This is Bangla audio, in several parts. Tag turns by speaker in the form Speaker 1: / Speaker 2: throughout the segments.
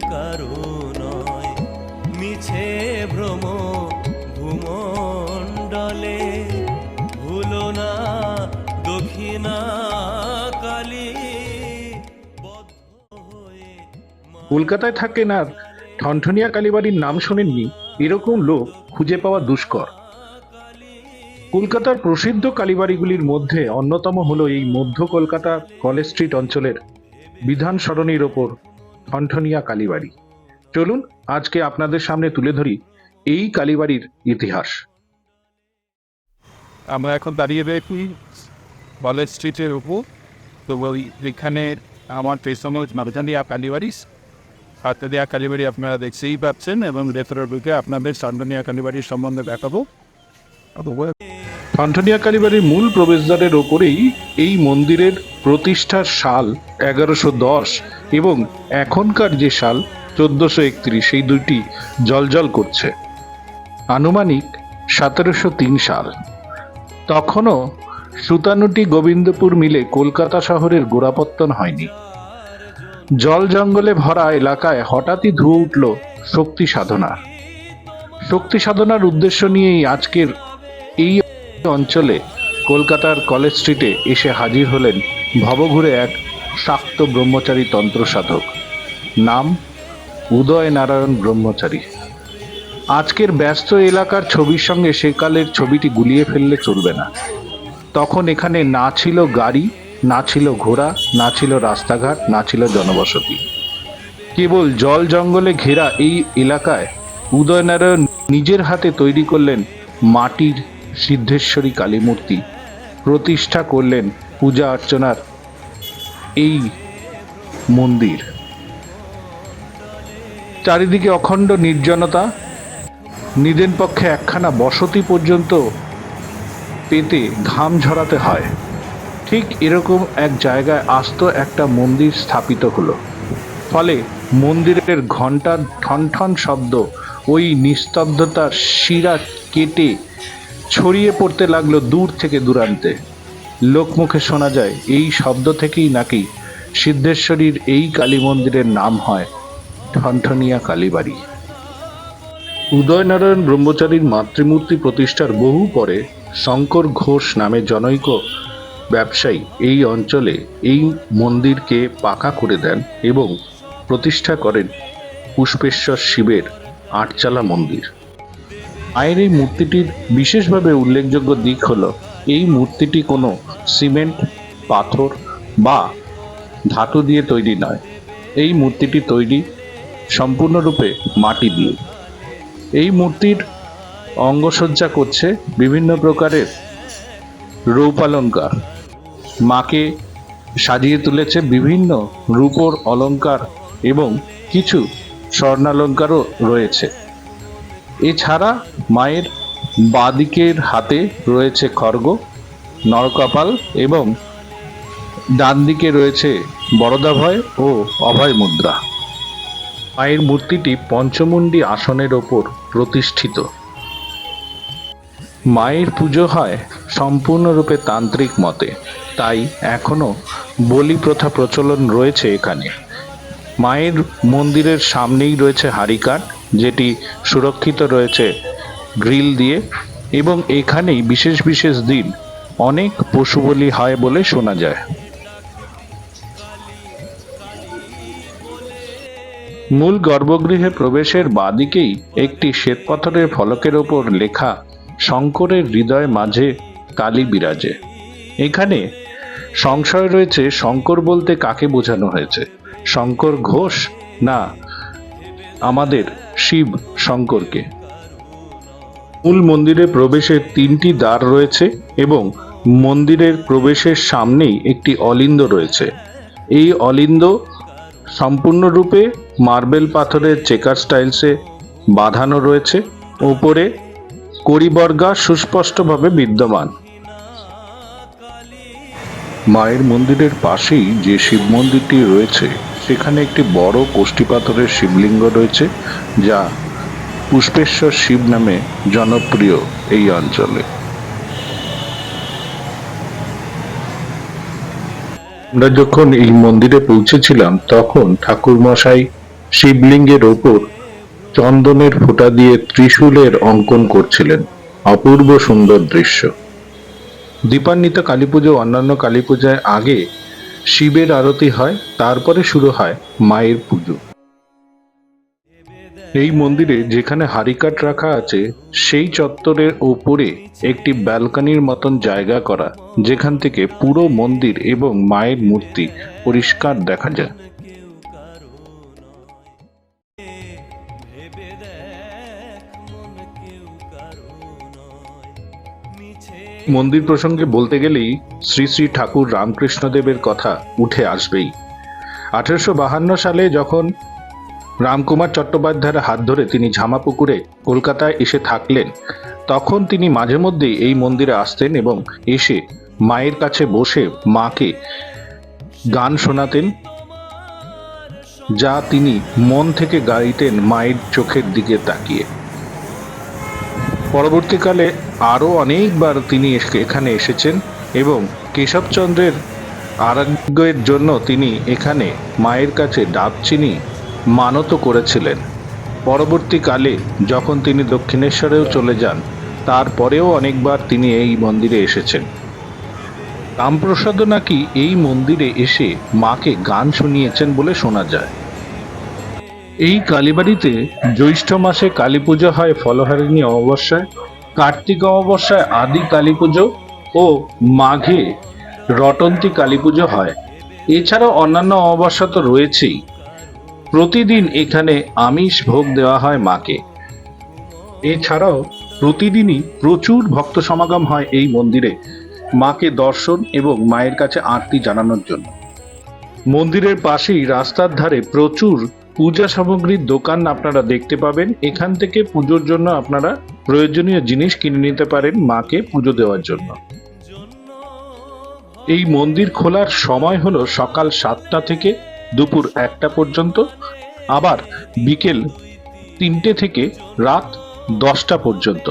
Speaker 1: কারও নয়। মিছে ভ্রম ভূমণ্ডলে। ভুলো না দক্ষিণা কালী।
Speaker 2: কলকাতায় থাকেন আর ঠনঠনিয়া কালীবাড়ির নাম শোনেননি, এরকম লোক খুঁজে পাওয়া দুষ্কর। কলকাতার প্রসিদ্ধ কালীবাড়িগুলির মধ্যে অন্যতম হলো এই মধ্য কলকাতা কলেজ স্ট্রিট অঞ্চলের বিধান সরণির ওপর ঠনঠনিয়া কালীবাড়ি। চলুন আজকে আপনাদের সামনে তুলে ধরি এই কালীবাড়ির ইতিহাস।
Speaker 3: আমরা এখন দাঁড়িয়ে রয়েছি কলেজ স্ট্রিটের উপর। তো ওই এখানে আমার পেছনে মারজানিয়া কালীবাড়িস হাতে দেওয়া কালীবাড়ি আপনারা দেখতেই পাচ্ছেন এবং রেফারের বুকে আপনাদের সান্ডনিয়া কালীবাড়ির সম্বন্ধে দেখাবো।
Speaker 2: ঠনঠনিয়া কালীবাড়ির মূল প্রবেশদ্বারের ওপরেই এই মন্দিরের প্রতিষ্ঠার সাল এগারোশো দশ এবং এখনকার যে সাল চোদ্দশো একত্রিশ, এই দুইটি জলজল করছে। আনুমানিক সতেরোশো তিন সাল তখনও সুতানুটি গোবিন্দপুর মিলে কলকাতা শহরের গোড়াপত্তন হয়নি। জল জঙ্গলে ভরা এলাকায় হঠাৎই ধুয়ে উঠল শক্তি সাধনার শক্তি সাধনার উদ্দেশ্য নিয়েই আজকের এই অঞ্চলে কলকাতার কলেজ স্ট্রিটে এসে হাজির হলেন ভবঘুরে এক শাক্ত ব্রহ্মচারী তন্ত্র সাধক নাম উদয় নারায়ণ ব্রহ্মচারী। আজকের ব্যস্ত এলাকার ছবির সঙ্গে সেকালের ছবিটি গুলিয়ে ফেললে চলবে না। তখন এখানে না ছিল গাড়ি, না ছিল ঘোড়া, না ছিল রাস্তাঘাট, না ছিল জনবসতি। কেবল জল জঙ্গলে ঘেরা এই এলাকায় উদয়নারায়ণ নিজের হাতে তৈরি করলেন মাটির সিদ্ধেশ্বরী কালী মূর্তি। প্রতিষ্ঠা করলেন পূজা অর্চনার এই মন্দির। চারিদিকে অখণ্ড নির্জনতা। নিদেন পক্ষে একখানা বসতি পর্যন্ত পেতে ঘাম ঝরাতে হয়। ঠিক এরকম এক জায়গায় আস্ত একটা মন্দির স্থাপিত হলো। ফলে মন্দিরের ঘণ্টার ঠনঠন শব্দ, ওই নিস্তব্ধতার শিরা কেটে ছড়িয়ে পড়তে লাগল দূর থেকে দূরান্তে। লোকমুখে শোনা যায়, এই শব্দ থেকেই নাকি সিদ্ধেশ্বরীর এই কালী মন্দিরের নাম হয় ঠনঠনিয়া কালীবাড়ি। উদয়নারায়ণ ব্রহ্মচারীর মাতৃমূর্তি প্রতিষ্ঠার বহু পরে শঙ্কর ঘোষ নামে জনৈক ব্যবসায়ী এই অঞ্চলে এই মন্দিরকে পাকা করে দেন এবং প্রতিষ্ঠা করেন পুষ্পেশ্বর শিবের আটচালা মন্দির। মায়ের এই মূর্তিটির বিশেষভাবে উল্লেখযোগ্য দিক হলো এই মূর্তিটি কোনো সিমেন্ট, পাথর বা ধাতু দিয়ে তৈরি নয়। এই মূর্তিটি তৈরি সম্পূর্ণরূপে মাটি দিয়ে। এই মূর্তির অঙ্গসজ্জা করছে বিভিন্ন প্রকারের রৌপালঙ্কার। মাকে সাজিয়ে তুলেছে বিভিন্ন রূপোর অলঙ্কার এবং কিছু স্বর্ণালঙ্কারও রয়েছে। এছাড়া মায়ের বাদিকের হাতে রয়েছে খর্গ নরকপাল এবং ডান দিকে রয়েছে বরদাভয় ও অভয় মুদ্রা মায়ের মূর্তিটি পঞ্চমুণ্ডী আসনের ওপর প্রতিষ্ঠিত। মায়ের পুজো হয় সম্পূর্ণরূপে তান্ত্রিক মতে, তাই এখনও বলি প্রথা প্রচলন রয়েছে এখানে। মায়ের মন্দিরের সামনেই রয়েছে হারিকাট যেটি সুরক্ষিত রয়েছে গ্রিল দিয়ে এবং এখানেই বিশেষ বিশেষ দিন অনেক পশু বলি হয় বলে শোনা যায়। মূল গর্ভগৃহে প্রবেশের বাদিকেই একটি শ্বেতপাথরের ফলকের ওপর লেখা শঙ্করের হৃদয় মাঝে কালী বিরাজে। এখানে সংশয় রয়েছে শঙ্কর বলতে কাকে বোঝানো হয়েছে? শঙ্কর ঘোষ না আমাদের শিব শঙ্করকে? মূল মন্দিরে প্রবেশের তিনটি দ্বার রয়েছে এবং মন্দিরের প্রবেশের সামনেই একটি অলিন্দ রয়েছে। এই অলিন্দ সম্পূর্ণরূপে মার্বেল পাথরের চেকার স্টাইলসে বাঁধানো রয়েছে। ওপরে করিবর্গা সুস্পষ্টভাবে বিদ্যমান। মায়ের মন্দিরের পাশেই যে শিব মন্দিরটি রয়েছে, সেখানে একটি বড় কোষ্ঠী পাথরের শিবলিঙ্গ রয়েছে, যা পুষ্পেশ্বর শিব নামে জনপ্রিয় এই অঞ্চলে। আমরা যখন এই মন্দিরে পৌঁছেছিলাম, তখন ঠাকুর মশাই শিবলিঙ্গের ওপর চন্দনের ফোঁটা দিয়ে ত্রিশূলের অঙ্কন করছিলেন। অপূর্ব সুন্দর দৃশ্য। দীপান্বিত কালী পুজো অন্যান্য কালী পূজায় আগে শিবের আরতি হয়, তারপরে শুরু হয় মায়ের পুজো। এই মন্দিরে যেখানে হারিকাট রাখা আছে সেই চত্বরের ওপরে একটি ব্যালকনির মতন জায়গা করা যেখান থেকে পুরো মন্দির এবং মায়ের মূর্তি পরিষ্কার দেখা যায়।
Speaker 1: মন
Speaker 2: মন্দির প্রসঙ্গে বলতে গেলেই শ্রী শ্রী ঠাকুর রামকৃষ্ণদেবের কথা উঠে আসবেই। আঠেরোশো বাহান্ন সালে যখন রামকুমার চট্টোপাধ্যায়ের হাত ধরে তিনি ঝামাপুকুরে কলকাতায় এসে থাকলেন। তখন তিনি মাঝে মধ্যেই এই মন্দিরে আসতেন এবং এসে মায়ের কাছে বসে মাকে গান শোনাতেন, যা তিনি মন থেকে গাইতেন মায়ের চোখের দিকে তাকিয়ে। পরবর্তীকালে আরও অনেকবার তিনি এখানে এসেছেন এবং কেশবচন্দ্রের আরোগ্যের জন্য তিনি এখানে মায়ের কাছে ডাবচিনি মানত করেছিলেন। পরবর্তীকালে যখন তিনি দক্ষিণেশ্বরেও চলে যান, তারপরেও অনেকবার তিনি এই মন্দিরে এসেছেন। রামপ্রসাদও নাকি এই মন্দিরে এসে মাকে গান শুনিয়েছেন বলে শোনা যায়। এই কালীবাড়িতে জ্যৈষ্ঠ মাসে কালী পুজো হয় ফলহারিণী অমাবস্যায়, কার্তিক অমাবস্যায় আদি কালী পুজো ও মাঘে রটন্তী কালী পুজো হয়। এছাড়াও অন্যান্য অমাবস্যা তো রয়েছেই। প্রতিদিন এখানে আমিষ ভোগ দেওয়া হয় মাকে। এছাড়াও প্রতিদিনই প্রচুর ভক্ত সমাগম হয় এই মন্দিরে, মাকে দর্শন এবং মায়ের কাছে আরতি জানানোর জন্য। মন্দিরের পাশেই রাস্তার ধারে প্রচুর পূজা সামগ্রীর দোকান আপনারা দেখতে পাবেন। এখান থেকে পুজোর জন্য আপনারা প্রয়োজনীয় জিনিস কিনে নিতে পারেন মাকে পুজো দেওয়ার জন্য। এই মন্দির খোলার সময় হলো সকাল সাতটা থেকে দুপুর একটা পর্যন্ত, আবার বিকেল তিনটে থেকে রাত দশটা পর্যন্ত।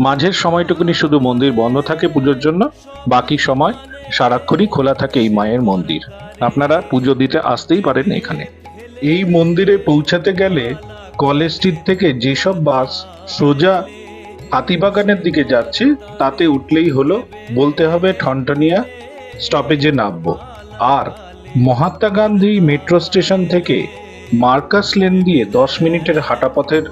Speaker 2: মাঝের সময়টুকুনি শুধু মন্দির বন্ধ থাকে পুজোর জন্য, বাকি সময় সারাক্ষণই খোলা থাকে এই মায়ের মন্দির। আপনারা পুজো দিতে আসতেই পারেন এখানে। এই মন্দিরে পৌঁছাতে গেলে কলেজ স্ট্রিট থেকে যেসব বাস সোজা হাতিবাগানের দিকে যাচ্ছে, তাতে উঠলেই হলো, বলতে হবে ঠনটনিয়া স্টপেজে নামবো। আর মহাত্মা গান্ধী মেট্রো স্টেশন থেকে মার্কাস লেন দিয়ে দশ মিনিটের হাঁটাপথের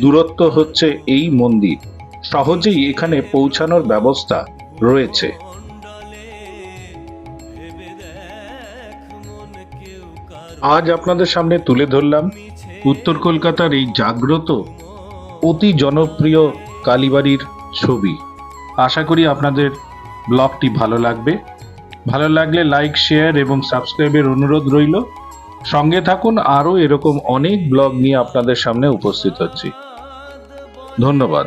Speaker 2: দূরত্ব হচ্ছে এই মন্দির। সহজেই এখানে পৌঁছানোর ব্যবস্থা রয়েছে। আজ আপনাদের সামনে তুলে ধরলাম উত্তর কলকাতার এই জাগ্রত, অতি জনপ্রিয় কালীবাড়ির ছবি। আশা করি আপনাদের ব্লগটি ভালো লাগবে। ভালো লাগলে লাইক শেয়ার এবং সাবস্ক্রাইবের অনুরোধ রইল। সঙ্গে থাকুন, আরও এরকম অনেক ব্লগ নিয়ে আপনাদের সামনে উপস্থিত হচ্ছি। ধন্যবাদ।